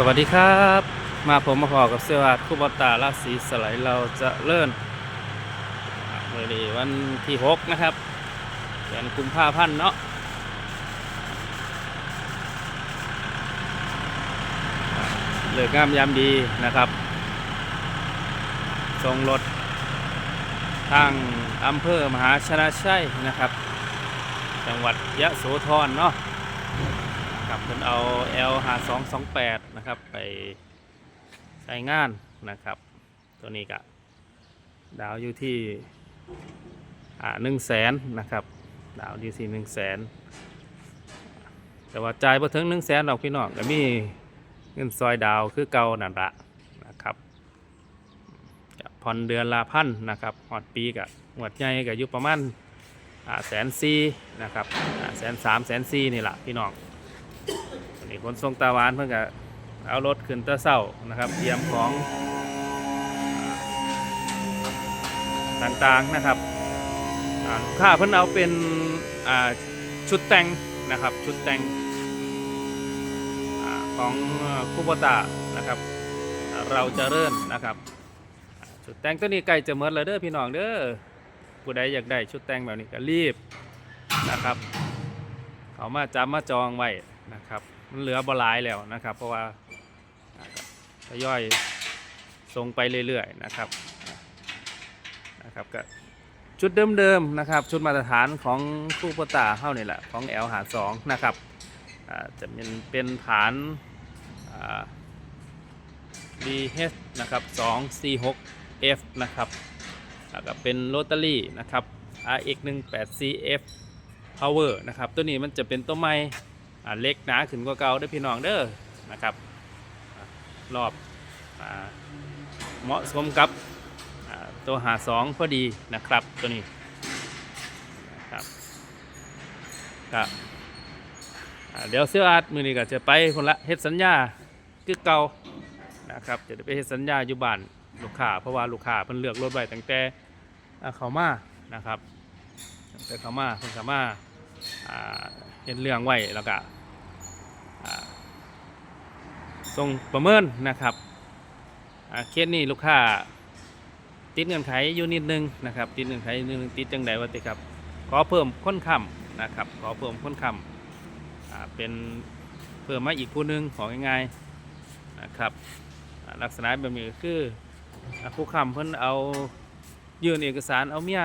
สวัสดีครับ มาผมมาพอกับเซวัตคุบตาราศีสไลเราจะเริ่มเมื่อนี้วันที่ 6 นะครับเดือนกุมภาพันธ์เนาะเลิกงามยามดีนะครับส่งรถ ทางอำเภอมหาชนะชัยนะครับ จังหวัดยะโสธรเนาะ ครับเพิ่นเอา L 5 2 2 8นะครับไปใช้งานนะครับ ตัวนี้ก็ดาวอยู่ที่หนึ่งแสนนะครับดาวอยู่ที่หนึ่งแสนแต่ว่าจ่ายพอถึงหนึ่งแสนดอกพี่น้องก็มีเงินซอยดาวคือเก่านั่นละนะครับจะผ่อนเดือนละพันนะครับหอดปีกับหวดใหญ่ก็อยู่ประมาณแสนซีนะครับแสนสามแสนซีนี่แหละพี่น้อง นนี้ขนส่งตาหวานเพิ่งก็เอารถขึ้นเตอเศร้านะครับเตรียมของต่างๆนะครับค่าเพิ่นเอาเป็นชุดแต่งนะครับชุดแต่งอของคูโบตานะครับเราจะเริ่มนะครับชุดแต่งตัวนี้ใกล้จะหมดแล้วเด้อพี่น้องเด้อผู้ใดอยากได้ชุดแต่งแบบนี้ก็รีบนะครับเขามาจำมาจองไว้นะครับ มันเหลือบหลายแล้วนะครับ เพราะว่าทยอยส่งไปเรื่อยๆนะครับนะครับก็ชุดเดิมๆนะครับ ชุดมาตรฐานของคู่ปตาเข้านี่แหละของ L หาสองนะครับจะเป็นเป็นฐานอ่า DH นะครับ2 46 F นะครับแล้วก็เป็นโรตารี่นะครับ RX 18 CF power นะครับ ตัวนี้มันจะเป็นตัวไม้อ่ เล็กหนาขึ้นกว่าเก่าเด้อพี่น้องเด้อนะครับรอบเหมาะสมกับตัวหาสองพอดีนะครับตัวนี้นะครับก็เดี๋ยวเสื้ออาร์ตมือนี้ก็จะไปคนละเฮ็ดสัญญาคือเก่านะครับจะได้ไปเฮ็ดสัญญาอยู่บ้านลูกค้าเพราะว่าลูกค้าเพิ่นเลือกรถไว้ตั้งแต่อ่าเขามานะครับไปเขามาเพิ่นเขามาอ่า เห็นเรื่องไว้แล้วก็ส่งประเมินนะครับอ่าเคสนี้ลูกค้าติดเงื่อนไขอยู่นิดนึงนะครับ ติดเงื่อนไขนิดนึงติดจังใดวะติครับ ขอเพิ่มค้นคำนะครับ ขอเพิ่มค้นคำอ่าเป็นเพิ่มมาอีกผู้หนึงของง่ายๆนะครับลักษณะแบบนี้คือผู้คำเพิ่นเอายื่นเอกสารเอาเมีย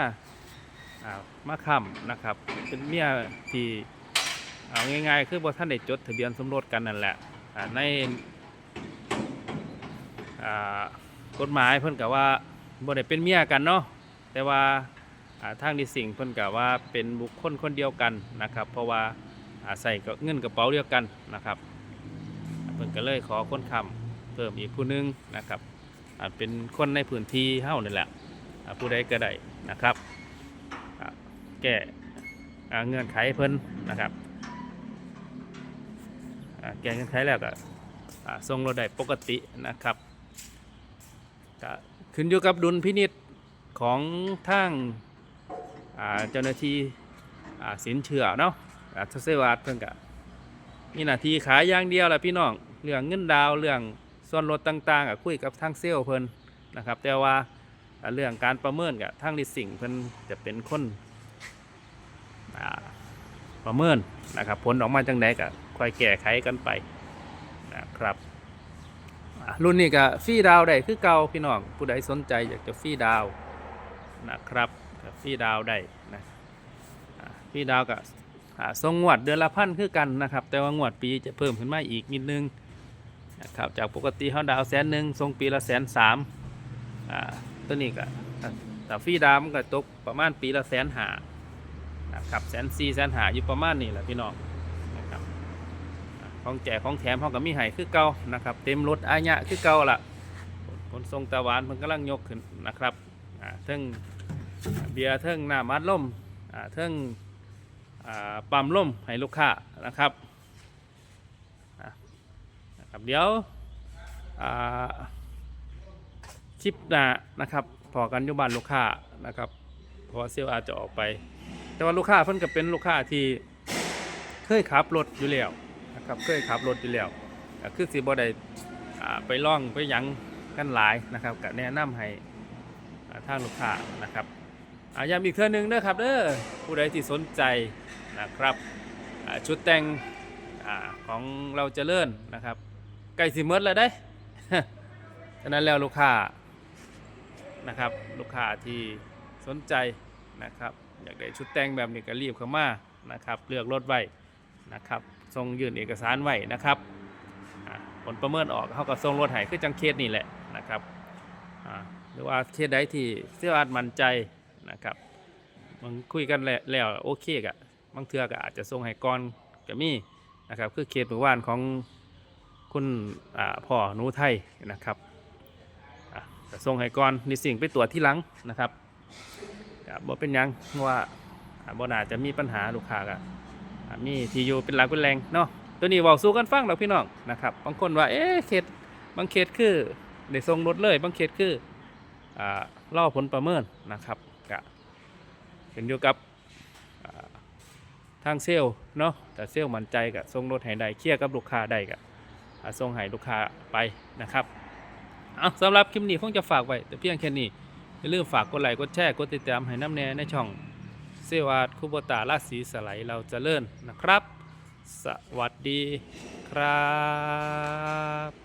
มาค้ำนะครับ เป็นเมียที่เอาง่ายๆ คือบ่ท่านได้จดทะเบียนสมรสกันนั่นแหละในกฎหมายเพิ่นกะว่าบ่ได้เป็นเมียกันเนาะแต่ว่าทางดิสิ่งเพิ่นกะว่าเป็นบุคคลคนเดียวกันนะครับ เพราะว่าอาศัยกับเงินกระเป๋าเดียวกันนะครับเพิ่นก็เลยขอคนค้ำเพิ่มอีกผู้หนึงนะครับเป็นคนในพื้นที่เฮานี่แหละผู้ใดก็ได้นะครับ แก้เงื่อนไขเพิ่นนะครับแก้เงื่อนไขแล้วก็อ่าส่งรถได้ปกตินะครับก็ขึ้นอยู่กับดุลพินิษของทางเจ้าหน้าที่สินเชื่อเนาะทเซวาดเพิ่นก็มีหน้าที่ขายอย่างเดียวแหละพี่น้องเรื่องเงินดาวเรื่องส่วนลดต่างๆก็คุยกับทางเซลเพิ่นนะครับ แต่ว่า เรื่องการประเมินกับทางดิสิ่งเพิ่นจะเป็นคนประเมินนะครับผลออกมาจังไดก็ค่อยแก้ไขกันไปนะครับรุ่นนี้ก็ฟรีดาวได้คือเก่าพี่น้องผู้ใดสนใจอยากจะฟรีดาวนะครับฟรีดาวได้นะฟรีดาวก็อ่าทรงงวดเดือนละพันคือกันนะครับ แต่ว่างวดปีจะเพิ่มขึ้นมาอีกนิดนึงนะครับจากปกติเขาดาวแสนหนึ่งทรงปีละแสนสามอ่า ตัวนี้ก็ถ้าถ้าฟรีดามันก็ตกประมาณปีละแสนหานะครับแสนสี่แสนหาอยู่ประมาณนี้แหละพี่น้องนะครับอ่าของแจกของแถมเขากับมีไห้คือเก่านะครับเต็มรถอาญะคือเก่าละขนส่งตะวันมันกำลังยกขึ้นนะครับเทิงเบียร์เทิงน้ำมัดล่มเทิงปั๊มล่มให้ลูกค้านะครับนะครับเดี๋ยว ชิปหน้านะครับพอกันอยู่บ้านลูกค้านะครับเพราะว่าเซลอาจจะออกไป แต่ว่าลูกค้าเพิ่นก็เป็นลูกค้าที่เคยขับรถอยู่แล้วนะครับเคยขับรถอยู่แล้วคือสิบ่ได้ไปล่องไปยังกันหลายนะครับก็แนะนำให้ทางลูกค้านะครับอาย้ำอีกเทื่อหนึงเด้อครับเด้อผู้ใดที่สนใจนะครับชุดแต่งอของเราจเจริญนนะครับใกล้สิหมดแล้วได้ฉะนั้นแล้วลูกค้า นะครับ ลูกค้าที่สนใจนะครับ อยากได้ชุดแต่งแบบนี้ก็รีบเข้ามานะครับ เลือกรถไว้นะครับส่งยื่นเอกสารไว้นะครับผลประเมินออกเขาก็ส่งรถให้คือจังเคสนี่แหละนะครับหรือว่าเคสใดที่เสื้ออาจมั่นใจนะครับมันคุยกันแล้วโอเคกะบางเทือก็อาจจะส่งให้ก่อนก็มีนะครับ คือเคสเมื่อวานของคุณพ่อหนูไทยนะครับ อ่ส่งให้ก่อนนี่สิ่งไปตรวจที่หลังนะครับก็บ่เป็นยังว่าบ่น่าจะมีปัญหาลูกค้าก็มีทีอยู่เป็นหลักเป็นแรงเนาะตัวนี้เว้าสู้กันฟังดอกพี่น้องนะครับบางคนว่าเอ๊ะเคสบางเคสคือได้ส่งรถเลย บางเคสคืออ่ารอผลประเมินนะครับก็ขึ้นอยู่กับทางเซลล์เนาะแต่เซลล์มั่นใจก็ส่งรถให้ได้เคลียร์กับลูกค้าได้ก็อ่าส่งให้ลูกค้าไปนะครับ เอาสำหรับคลิปนี้คงจะฝากไว้ แต่เพียงแค่นี้ อย่าลืมฝากกดไลค์กดแชร์กดติดตามให้น้ำแน่ในช่องเซวาดคุบตาราศีสไลเราจะเลิ่นนะครับ สวัสดีครับ